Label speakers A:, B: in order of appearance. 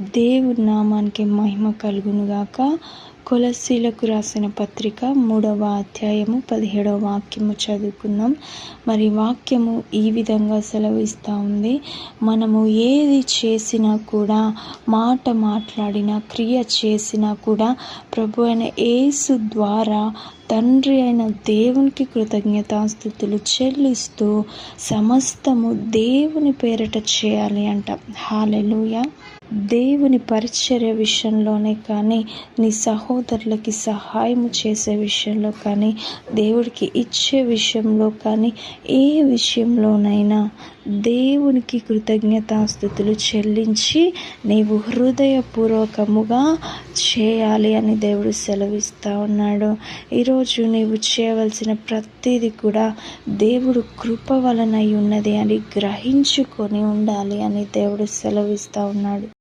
A: దేవుని నామానికి మహిమ కలుగునుగాక. కొలసీలకు రాసిన పత్రిక మూడవ అధ్యాయము పదిహేడవ వాక్యము చదువుకుందాం. మరి వాక్యము ఈ విధంగా సెలవిస్తూ ఉంది. మనము ఏది చేసినా కూడా మాట మాట్లాడినా క్రియ చేసినా కూడా ప్రభు అయిన యేసు ద్వారా తండ్రి అయిన దేవునికి కృతజ్ఞతాస్థుతులు చెల్లిస్తూ సమస్తము దేవుని పేరట చేయాలి అంట. హాలెలుయ దేవుని పరిచర్య విషయంలోనే కానీ నీ సహోదరులకి సహాయం చేసే విషయంలో కానీ దేవుడికి ఇచ్చే విషయంలో కానీ ఏ విషయంలోనైనా దేవునికి కృతజ్ఞతాస్థుతులు చెల్లించి నీవు హృదయపూర్వకముగా చేయాలి అని దేవుడు సెలవిస్తూ ఉన్నాడు. ఈరోజు నీవు చేయవలసిన ప్రతిదీ కూడా దేవుడు కృప వలన ఉన్నది అని గ్రహించుకొని ఉండాలి అని దేవుడు సెలవిస్తూ ఉన్నాడు.